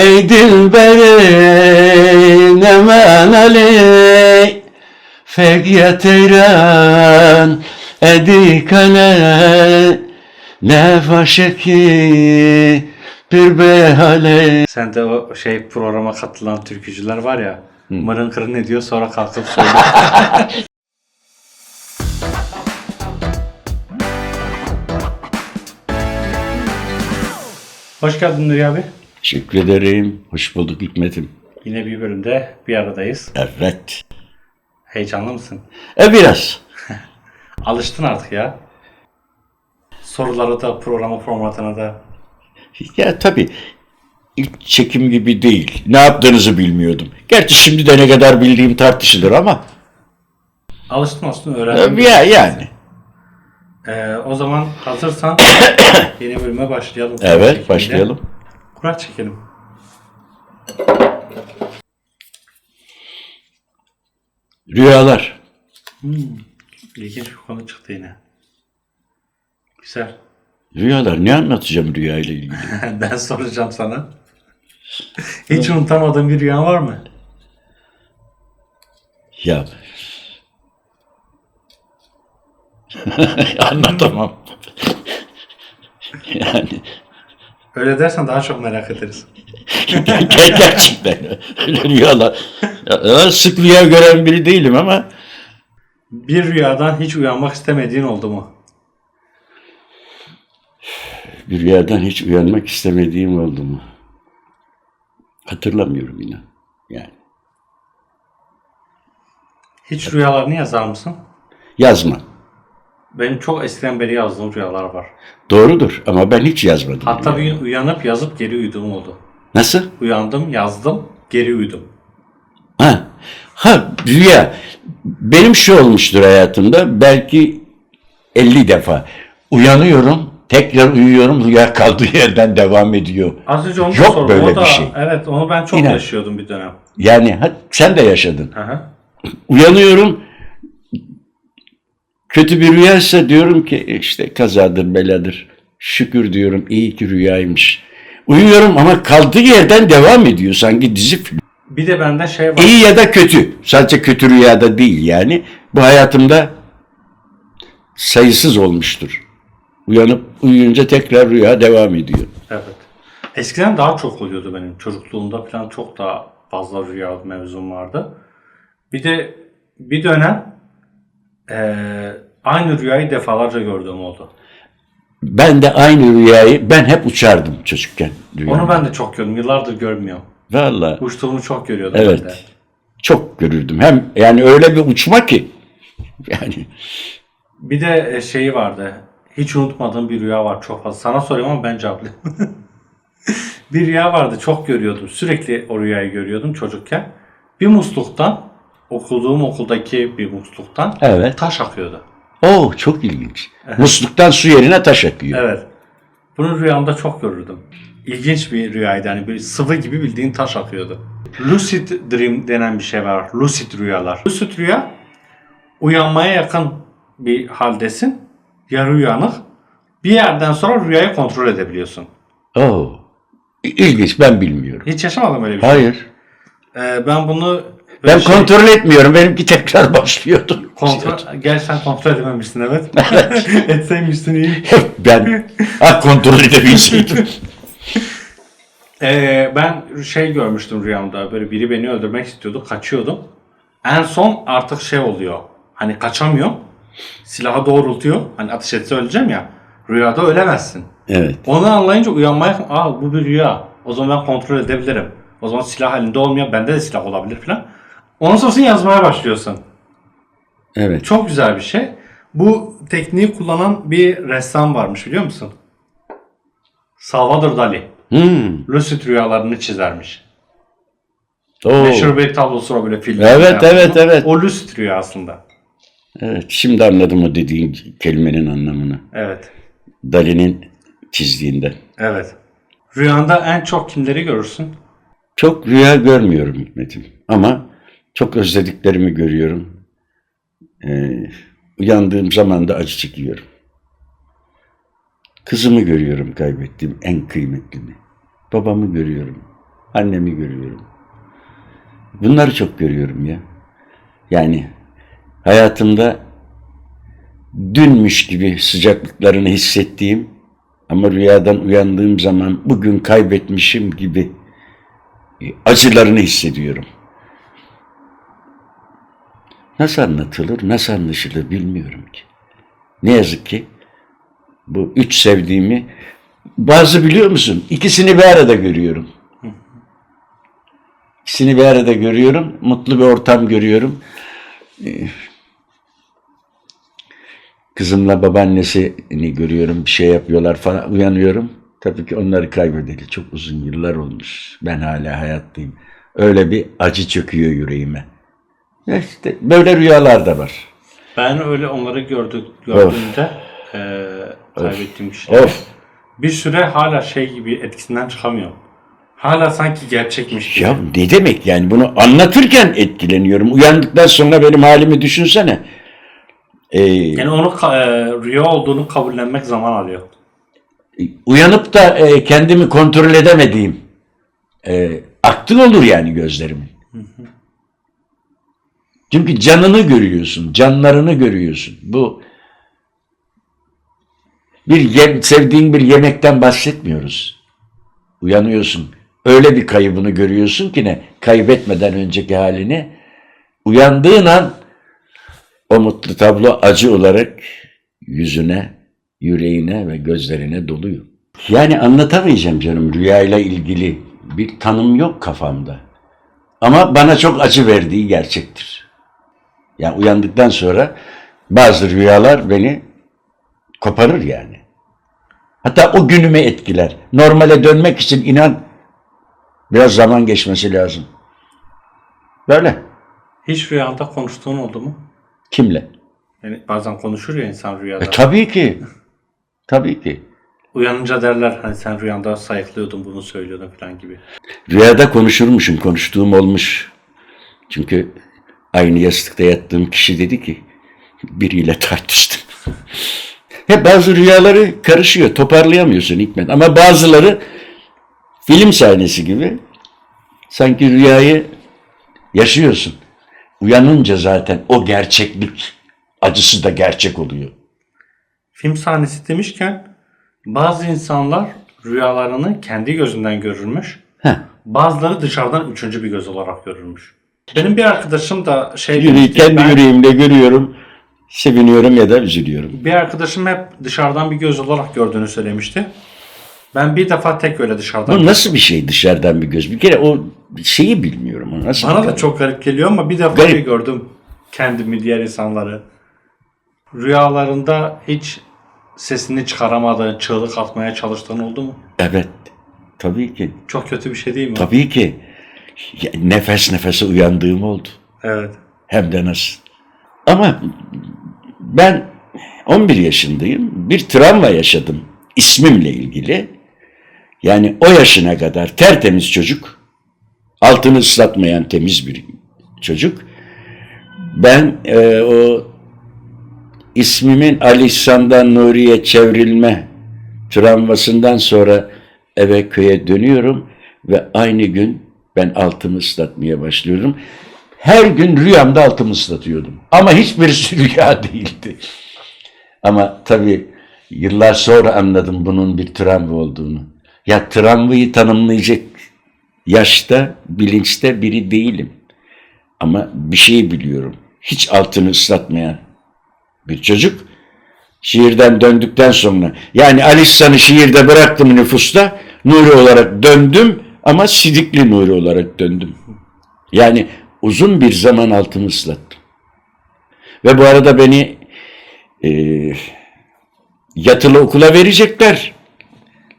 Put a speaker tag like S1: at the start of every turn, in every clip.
S1: Ey dilberin emen Ali Fekyet eyran edikane Ne faşeki bir behale
S2: Sen de o şey programa katılan türkücüler var ya. Mırın kırın ne diyor sonra kalkıp söylüyor. Hoş geldin Nuri abi.
S1: Teşekkür ederim. Hoş bulduk Hikmet'im.
S2: Yine bir bölümde bir aradayız.
S1: Evet.
S2: Heyecanlı mısın?
S1: E biraz.
S2: Alıştın artık ya. Sorulara da programın formatına da.
S1: Ya tabii ilk çekim gibi değil. Ne yaptığınızı bilmiyordum. Gerçi şimdi de ne kadar bildiğim tartışılır ama.
S2: Alıştın aslında
S1: e,
S2: öğrendin.
S1: Ya yani.
S2: Ee, o zaman hazırsan yeni bölüme başlayalım.
S1: Evet başlayalım.
S2: Kura çekelim.
S1: Rüyalar.
S2: İlginç bir konu çıktı yine. Güzel.
S1: Rüyalar. Ne anlatacağım rüyayla ilgili?
S2: ben soracağım sana. Hiç unutamadığın bir rüyan var mı?
S1: Ya. Anlatamam. yani
S2: Öyle dersen daha çok merak ederiz.
S1: ger- gerçekten öyle rüyalar. Ya, sık rüya gören biri değilim ama
S2: Bir rüyadan hiç uyanmak istemediğin oldu mu?
S1: bir rüyadan hiç uyanmak istemediğim oldu mu? Hatırlamıyorum inan. Yani
S2: Hiç rüyalarını yazar mısın?
S1: yazma.
S2: Benim çok eskiden beri yazdığım rüyalar var.
S1: Doğrudur ama ben hiç yazmadım.
S2: Hatta bir gün uyanıp yazıp geri uyuduğum oldu.
S1: Nasıl?
S2: Uyandım, yazdım, geri uyudum.
S1: Ha, ha rüya. Benim şu olmuştur hayatımda belki 50 defa. Uyanıyorum, tekrar uyuyorum, rüya kaldığı yerden devam ediyor.
S2: Az önce onu
S1: Yok böyle
S2: o da,
S1: bir şey.
S2: Evet, onu ben çok
S1: İnan.
S2: yaşıyordum bir dönem.
S1: Yani ha, sen de yaşadın.
S2: Hı.
S1: Uyanıyorum, kötü bir rüyaysa diyorum ki işte kazadır, beladır. Şükür diyorum, iyi ki rüyaymış. Uyuyorum ama kaldığı yerden devam ediyor sanki dizi film.
S2: Bir de bende şey var.
S1: İyi ya da kötü. Sadece kötü rüyada değil yani. Bu hayatımda sayısız olmuştur. Uyanıp uyuyunca tekrar rüya devam ediyor.
S2: Evet. Eskiden daha çok oluyordu benim. Çocukluğumda falan çok daha fazla rüya mevzum vardı. Bir de bir dönem eee, aynı rüyayı defalarca gördüğüm oldu.
S1: Ben de aynı rüyayı ben hep uçardım çocukken. rüyamda.
S2: Onu ben de çok gördüm. Yıllardır görmüyorum.
S1: Vallahi
S2: Uçtuğumu çok görüyordum ben de.
S1: evet. Çok görürdüm. Hem yani öyle bir uçma ki yani
S2: Bir de e, şeyi vardı. Hiç unutmadığım bir rüya var çok fazla. Sana soruyorum ama ben cevaplayayım. bir rüya vardı çok görüyordum. Sürekli o rüyayı görüyordum çocukken. Bir musluktan okuduğum okuldaki bir musluktan
S1: evet.
S2: taş akıyordu.
S1: Oo çok ilginç. Musluktan su yerine taş akıyor.
S2: Evet. Bunu rüyamda çok görürdüm. İlginç bir rüyaydı. Yani böyle sıvı gibi bildiğin taş akıyordu. Lucid dream denen bir şey var. Lucid rüyalar. Lucid rüya uyanmaya yakın bir haldesin. Yarı uyanık. Bir yerden sonra rüyayı kontrol edebiliyorsun.
S1: Oo. İlginç ben bilmiyorum.
S2: Hiç yaşamadım öyle bir şey.
S1: Hayır.
S2: Ee, ben bunu
S1: Ben
S2: şey-
S1: kontrol etmiyorum. Benimki tekrar başlıyordu.
S2: kontrol gel sen kontrol edememişsin evet. Etseymişsin iyi.
S1: ben ha, kontrol edebilseydim.
S2: Ee, ben şey görmüştüm rüyamda. Böyle biri beni öldürmek istiyordu. Kaçıyordum. En son artık şey oluyor. Hani kaçamıyorum. Silahı doğrultuyor. Hani ateş etse öleceğim ya. Rüyada ölemezsin.
S1: evet.
S2: Onu anlayınca uyanmaya aa bu bir rüya. O zaman ben kontrol edebilirim. O zaman silah halinde olmuyor. Bende de silah olabilir falan. Ondan sonrasını yazmaya başlıyorsun.
S1: Evet.
S2: Çok güzel bir şey. Bu tekniği kullanan bir ressam varmış biliyor musun? Salvador Dali.
S1: Hmm.
S2: Lucid rüyalarını çizermiş.
S1: Oo.
S2: Meşhur bir tablosu var böyle film.
S1: Evet, evet, evet.
S2: O lucid rüya aslında.
S1: Evet. Şimdi anladım o dediğin kelimenin anlamını.
S2: Evet.
S1: Dali'nin çizdiğinden.
S2: Evet. Rüyanda en çok kimleri görürsün?
S1: Çok rüya görmüyorum Hikmet'im. Ama çok özlediklerimi görüyorum. Ee, uyandığım zaman da acı çekiyorum. Kızımı görüyorum kaybettiğim en kıymetlini. Babamı görüyorum. Annemi görüyorum. Bunları çok görüyorum ya. Yani hayatımda dünmüş gibi sıcaklıklarını hissettiğim ama rüyadan uyandığım zaman bugün kaybetmişim gibi e, acılarını hissediyorum. Nasıl anlatılır, nasıl anlaşılır bilmiyorum ki. Ne yazık ki bu üç sevdiğimi bazı biliyor musun? İkisini bir arada görüyorum. İkisini bir arada görüyorum. Mutlu bir ortam görüyorum. Ee, Kızımla babaannesini görüyorum. Bir şey yapıyorlar falan. Uyanıyorum. Tabii ki onları kaybedeli. Çok uzun yıllar olmuş. Ben hala hayattayım. Öyle bir acı çöküyor yüreğime. İşte böyle rüyalar da var.
S2: Ben öyle onları gördük, gördüğümde eee kaybettiğim kişileri
S1: Of.
S2: bir süre hala şey gibi etkisinden çıkamıyorum. Hala sanki gerçekmiş gibi.
S1: Ya ne demek yani bunu anlatırken etkileniyorum. Uyandıktan sonra benim halimi düşünsene. Ee,
S2: Yani onu eee, rüya olduğunu kabullenmek zaman alıyor.
S1: uyanıp da e, kendimi kontrol edemediğim e, aktı olur yani gözlerimin. Çünkü canını görüyorsun, canlarını görüyorsun. Bu bir yem, sevdiğin bir yemekten bahsetmiyoruz. Uyanıyorsun. Öyle bir kaybını görüyorsun ki ne? Kaybetmeden önceki halini. Uyandığın an o mutlu tablo acı olarak yüzüne, yüreğine ve gözlerine doluyor. Yani anlatamayacağım canım rüyayla ilgili bir tanım yok kafamda. Ama bana çok acı verdiği gerçektir. Yani uyandıktan sonra bazı rüyalar beni koparır yani. Hatta o günümü etkiler. Normale dönmek için inan biraz zaman geçmesi lazım. Böyle.
S2: Hiç rüyanda konuştuğun oldu mu?
S1: Kimle?
S2: Yani bazen konuşur ya insan rüyada.
S1: E, tabii ki. Tabii ki.
S2: Uyanınca derler hani sen rüyanda sayıklıyordun bunu söylüyordun falan gibi.
S1: Rüyada konuşurmuşum, konuştuğum olmuş. Çünkü aynı yastıkta yattığım kişi dedi ki biriyle tartıştım. Hep bazı rüyaları karışıyor, toparlayamıyorsun Hikmet. Ama bazıları film sahnesi gibi sanki rüyayı yaşıyorsun. Uyanınca zaten o gerçeklik acısı da gerçek oluyor.
S2: Film sahnesi demişken bazı insanlar rüyalarını kendi gözünden görürmüş.
S1: Heh.
S2: Bazıları dışarıdan üçüncü bir göz olarak görürmüş. Benim bir arkadaşım da şey demişti,
S1: kendi
S2: ben-
S1: yüreğimle görüyorum, seviniyorum ya da üzülüyorum.
S2: Bir arkadaşım hep dışarıdan bir göz olarak gördüğünü söylemişti. Ben bir defa tek öyle dışarıdan
S1: Bu nasıl bir şey dışarıdan bir göz? Bir kere o şeyi bilmiyorum. O nasıl
S2: Bana
S1: bir
S2: da çok garip geliyor ama bir defa
S1: Garip.
S2: bir gördüm kendimi, diğer insanları. Rüyalarında hiç sesini çıkaramadığın, çığlık atmaya çalıştığın oldu mu?
S1: Evet. Tabii ki.
S2: Çok kötü bir şey değil mi?
S1: Tabii ki. Nefes nefese uyandığım oldu.
S2: Evet.
S1: Hem de nasıl. Ama ben 11 yaşındayım. Bir travma yaşadım ismimle ilgili. Yani o yaşına kadar tertemiz çocuk, altını ıslatmayan temiz bir çocuk. Ben e, o ismimin Ali İhsan'dan Nuri'ye çevrilme travmasından sonra eve köye dönüyorum ve aynı gün ben altımı ıslatmaya başlıyorum. Her gün rüyamda altımı ıslatıyordum. Ama hiçbirisi rüya değildi. Ama tabii yıllar sonra anladım bunun bir travma olduğunu. Ya travmayı tanımlayacak yaşta, bilinçte biri değilim. Ama bir şey biliyorum. Hiç altını ıslatmayan bir çocuk şiirden döndükten sonra yani Alişsan'ı şiirde bıraktım nüfusta Nuri olarak döndüm ama Sidikli Nuri olarak döndüm. Yani uzun bir zaman altını ıslattım. Ve bu arada beni e, yatılı okula verecekler.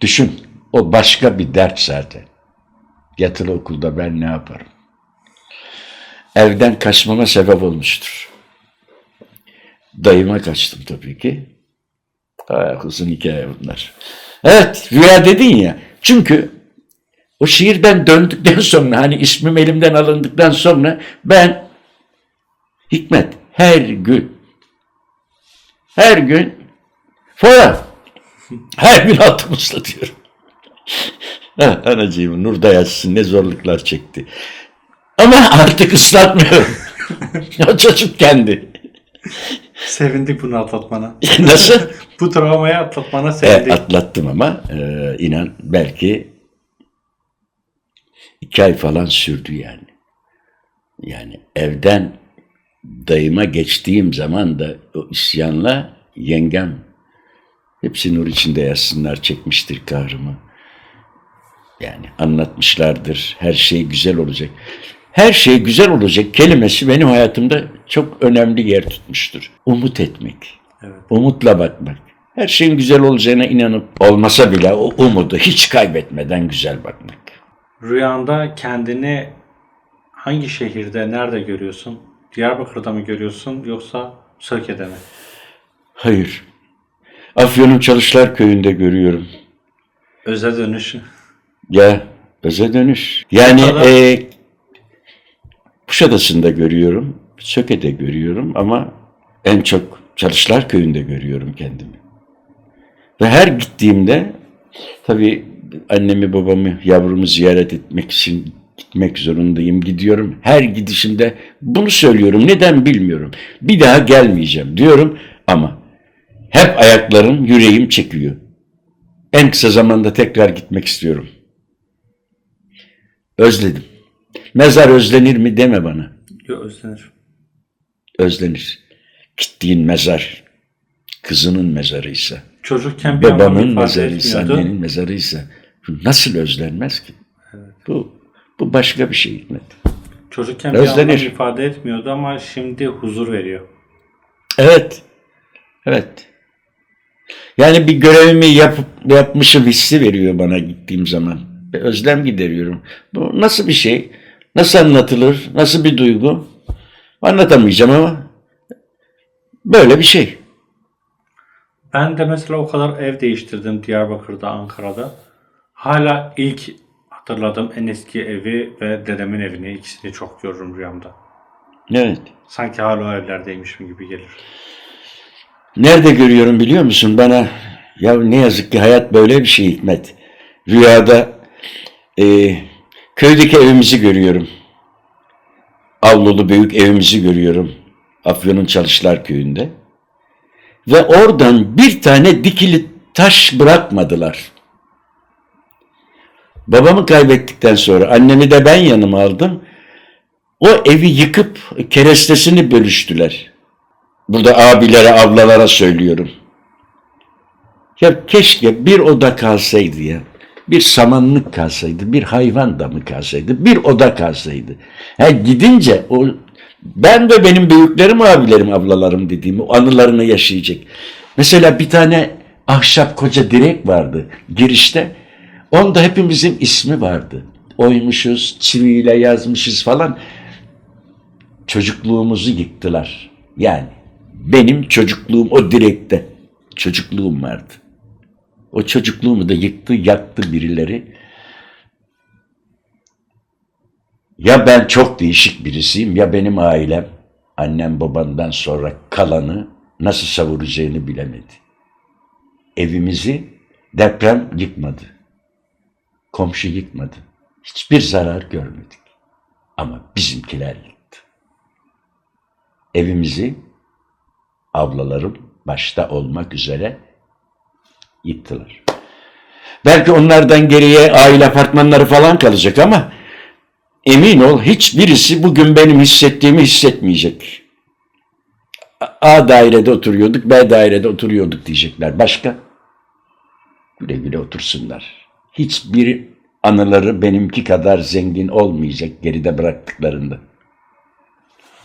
S1: Düşün o başka bir dert zaten. Yatılı okulda ben ne yaparım? Evden kaçmama sebep olmuştur. Dayıma kaçtım tabii ki. Aa, uzun hikaye bunlar. Evet rüya dedin ya. Çünkü o şiirden döndükten sonra hani ismim elimden alındıktan sonra ben Hikmet her gün her gün foya her gün altımı ıslatıyorum. Ha, anacığım Nurda yatsın ne zorluklar çekti. Ama artık ıslatmıyorum. o çocuk kendi.
S2: Sevindik bunu atlatmana.
S1: Nasıl?
S2: Bu travmayı atlatmana
S1: E,
S2: sevindik.
S1: atlattım ama e, inan belki iki ay falan sürdü yani. Yani evden dayıma geçtiğim zaman da o isyanla yengem hepsi nur içinde yatsınlar çekmiştir kahrımı. Yani anlatmışlardır. Her şey güzel olacak. Her şey güzel olacak kelimesi benim hayatımda çok önemli yer tutmuştur. Umut etmek.
S2: Evet.
S1: Umutla bakmak. Her şeyin güzel olacağına inanıp olmasa bile o umudu hiç kaybetmeden güzel bakmak.
S2: Rüyanda kendini hangi şehirde, nerede görüyorsun? Diyarbakır'da mı görüyorsun yoksa Söke'de mi?
S1: Hayır. Afyon'un Çalışlar Köyü'nde görüyorum.
S2: Öze dönüş.
S1: Ya öze dönüş. Yani
S2: kadar?
S1: e, Kuşadası'nda görüyorum. Söke'de görüyorum ama en çok Çalışlar Köyü'nde görüyorum kendimi. Ve her gittiğimde tabii annemi babamı yavrumu ziyaret etmek için gitmek zorundayım. Gidiyorum. Her gidişimde bunu söylüyorum. Neden bilmiyorum. Bir daha gelmeyeceğim diyorum ama hep ayaklarım, yüreğim çekiyor. En kısa zamanda tekrar gitmek istiyorum. Özledim. Mezar özlenir mi deme bana.
S2: Yok özlenir.
S1: Özlenir. Gittiğin mezar kızının mezarıysa,
S2: Çocukken bir
S1: babanın mezarıysa,
S2: etmiyordu.
S1: annenin mezarıysa bu nasıl özlenmez ki? Bu bu başka bir şey Hikmet.
S2: Çocukken bir anlam
S1: Özlenir.
S2: ifade etmiyordu ama şimdi huzur veriyor.
S1: Evet. Evet. Yani bir görevimi yapıp yapmışım hissi veriyor bana gittiğim zaman. Ve özlem gideriyorum. Bu nasıl bir şey? Nasıl anlatılır? Nasıl bir duygu? Anlatamayacağım ama böyle bir şey.
S2: Ben de mesela o kadar ev değiştirdim Diyarbakır'da, Ankara'da. Hala ilk hatırladığım en eski evi ve dedemin evini ikisini çok görürüm rüyamda.
S1: Evet.
S2: Sanki hala o evlerdeymişim gibi gelir.
S1: Nerede görüyorum biliyor musun? Bana ya ne yazık ki hayat böyle bir şey Hikmet. Rüyada e, köydeki evimizi görüyorum. Avlulu büyük evimizi görüyorum. Afyon'un Çalışlar Köyü'nde. Ve oradan bir tane dikili taş bırakmadılar. Babamı kaybettikten sonra annemi de ben yanıma aldım. O evi yıkıp kerestesini bölüştüler. Burada abilere, ablalara söylüyorum. Ya keşke bir oda kalsaydı ya. Bir samanlık kalsaydı, bir hayvan damı kalsaydı, bir oda kalsaydı. Ha gidince o ben ve benim büyüklerim, abilerim, ablalarım dediğim anılarını yaşayacak. Mesela bir tane ahşap koca direk vardı girişte. Onda hepimizin ismi vardı. Oymuşuz, çiviyle yazmışız falan çocukluğumuzu yıktılar. Yani benim çocukluğum o direkte çocukluğum vardı. O çocukluğumu da yıktı, yaktı birileri. Ya ben çok değişik birisiyim ya benim ailem annem babamdan sonra kalanı nasıl savuracağını bilemedi. Evimizi deprem yıkmadı. Komşu yıkmadı. Hiçbir zarar görmedik. Ama bizimkiler yıktı evimizi ablalarım başta olmak üzere yıktılar. Belki onlardan geriye aile apartmanları falan kalacak ama emin ol hiçbirisi bugün benim hissettiğimi hissetmeyecek. A dairede oturuyorduk, B dairede oturuyorduk diyecekler. Başka? Güle güle otursunlar. Hiçbir anıları benimki kadar zengin olmayacak geride bıraktıklarında.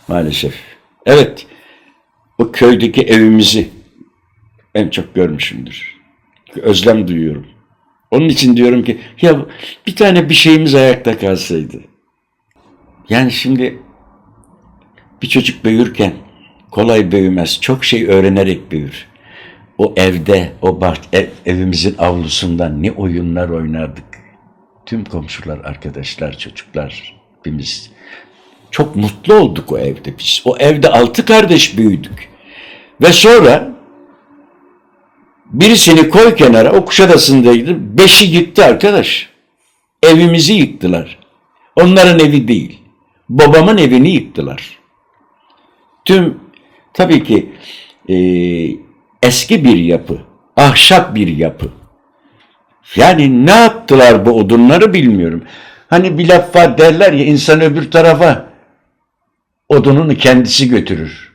S1: Maalesef. Evet. O köydeki evimizi en çok görmüşümdür. Özlem duyuyorum. Onun için diyorum ki ya bir tane bir şeyimiz ayakta kalsaydı. Yani şimdi bir çocuk büyürken kolay büyümez. Çok şey öğrenerek büyür. O evde, o bah ev- evimizin avlusundan ne oyunlar oynardık. Tüm komşular, arkadaşlar, çocuklar, hepimiz çok mutlu olduk o evde biz. O evde altı kardeş büyüdük. Ve sonra birisini koy kenara, o Kuşadası'ndaydı. Beşi gitti arkadaş. evimizi yıktılar. Onların evi değil. Babamın evini yıktılar. Tüm tabii ki e, eski bir yapı, ahşap bir yapı. Yani ne yaptılar bu odunları bilmiyorum. Hani bir laf var derler ya insan öbür tarafa odununu kendisi götürür.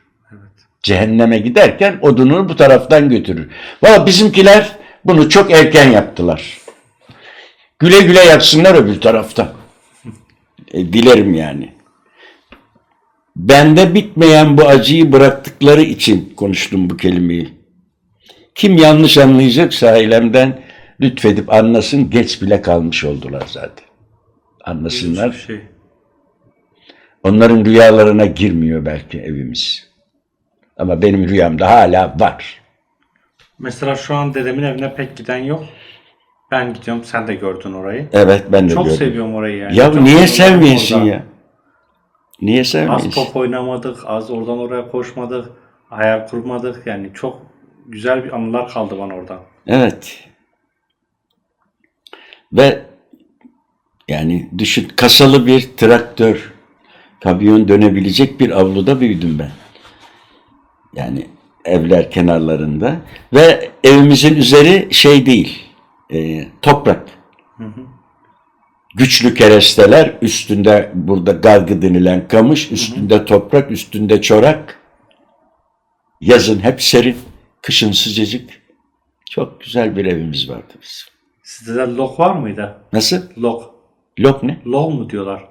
S1: Cehenneme giderken odununu bu taraftan götürür. Valla bizimkiler bunu çok erken yaptılar. Güle güle yapsınlar öbür tarafta. E, dilerim yani. Bende bitmeyen bu acıyı bıraktıkları için konuştum bu kelimeyi. Kim yanlış anlayacaksa ailemden lütfedip anlasın. Geç bile kalmış oldular zaten. Anlasınlar.
S2: Şey.
S1: Onların rüyalarına girmiyor belki evimiz. Ama benim rüyamda hala var.
S2: Mesela şu an dedemin evine pek giden yok. Ben gidiyorum. Sen de gördün orayı.
S1: Evet ben de
S2: Çok
S1: gördüm.
S2: seviyorum orayı yani.
S1: Ya
S2: Çok
S1: niye sevmiyorsun ya? Niye
S2: Az
S1: sevmiyorsun?
S2: top oynamadık, az oradan oraya koşmadık, hayal kurmadık. Yani çok güzel bir anılar kaldı bana oradan.
S1: Evet. Ve yani düşün kasalı bir traktör, kamyon dönebilecek bir avluda büyüdüm ben. Yani evler kenarlarında ve evimizin üzeri şey değil, e, toprak. Güçlü keresteler, üstünde burada gargı denilen kamış, üstünde toprak, üstünde çorak. Yazın hep serin, kışın sıcacık. Çok güzel bir evimiz vardı bizim.
S2: Sizde de lok var mıydı?
S1: Nasıl?
S2: Lok.
S1: Lok ne?
S2: Lol mu diyorlar?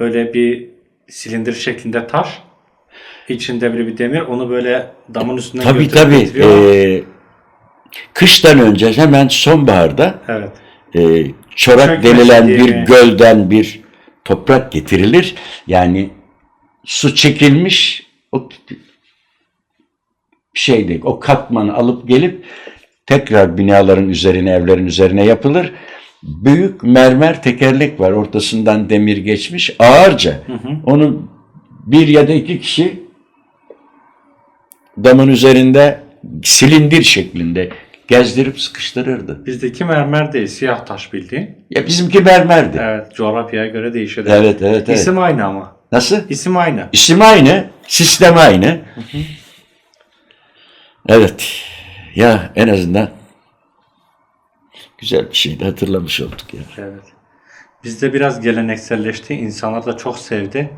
S2: Böyle bir silindir şeklinde taş. İçinde böyle bir demir. Onu böyle damın üstünden
S1: Tabii
S2: götürüp
S1: tabii.
S2: getiriyorlar.
S1: Ee, kıştan önce hemen sonbaharda
S2: Evet.
S1: e, çorak
S2: Çökmesin
S1: denilen
S2: diye
S1: bir gölden bir toprak getirilir. Yani su çekilmiş o şeyde o katmanı alıp gelip tekrar binaların üzerine evlerin üzerine yapılır. Büyük mermer tekerlek var ortasından demir geçmiş ağırca. Onu bir ya da iki kişi damın üzerinde silindir şeklinde gezdirip sıkıştırırdı.
S2: Bizdeki mermer değil. Siyah taş bildiğin.
S1: Ya bizimki mermerdi.
S2: Evet. Coğrafyaya göre değişir.
S1: Evet, evet, evet.
S2: İsim aynı ama.
S1: Nasıl?
S2: İsim aynı.
S1: İsim aynı, sistem aynı. Evet. Ya en azından güzel bir şeydi hatırlamış olduk ya.
S2: Evet. Bizde biraz gelenekselleşti. İnsanlar da çok sevdi.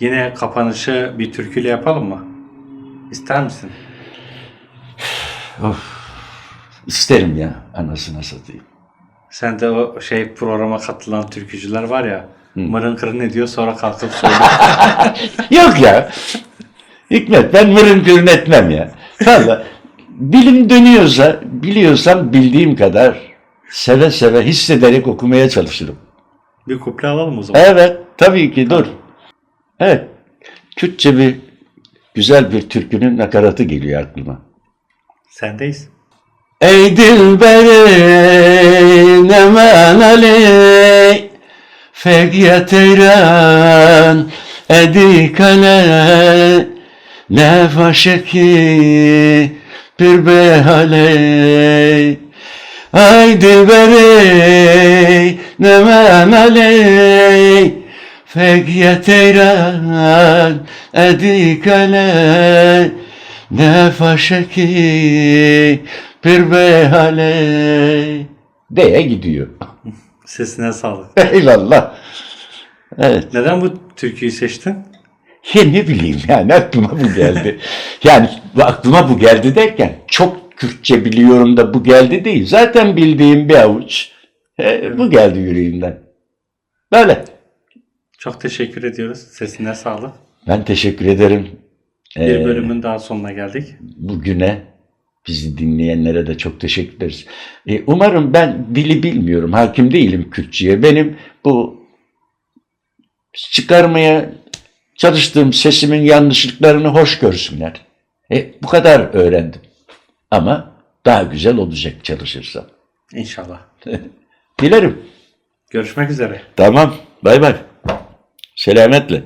S2: Yine kapanışı bir türküyle yapalım mı? İster misin?
S1: İsterim ya anasına satayım.
S2: Sen de o şey programa katılan türkücüler var ya. Mırın kırın ediyor sonra kalkıp söylüyor.
S1: Yok ya. Hikmet ben mırın kırın etmem ya. Valla dilim dönüyorsa biliyorsam bildiğim kadar seve seve hissederek okumaya çalışırım.
S2: bir kuple alalım o zaman.
S1: Evet tabii ki dur. Evet. Kürtçe bir güzel bir türkünün nakaratı geliyor aklıma.
S2: Sendeyiz.
S1: Ey dilberin emen ali Fekyet eyran edikale Ne faşeki bir behale. Ay dilberi nemen ali Fekyet eyran edikale ne faşeki bir behale diye gidiyor.
S2: Sesine sağlık.
S1: Eyvallah. Evet.
S2: Neden bu türküyü seçtin?
S1: Ya ne bileyim yani aklıma bu geldi. yani aklıma bu geldi derken çok Kürtçe biliyorum da bu geldi değil. Zaten bildiğim bir avuç. E, bu geldi yüreğimden. Böyle.
S2: Çok teşekkür ediyoruz. Sesine sağlık.
S1: Ben teşekkür ederim.
S2: Bir
S1: Ee,
S2: bölümün daha sonuna geldik.
S1: bugüne bizi dinleyenlere de çok teşekkür ederiz. E, umarım ben dili bilmiyorum, hakim değilim Kürtçe'ye. Benim bu çıkarmaya çalıştığım sesimin yanlışlıklarını hoş görsünler. E, bu kadar öğrendim. Ama daha güzel olacak çalışırsam.
S2: İnşallah.
S1: Dilerim.
S2: Görüşmek üzere.
S1: Tamam. Bay bay. Selametle.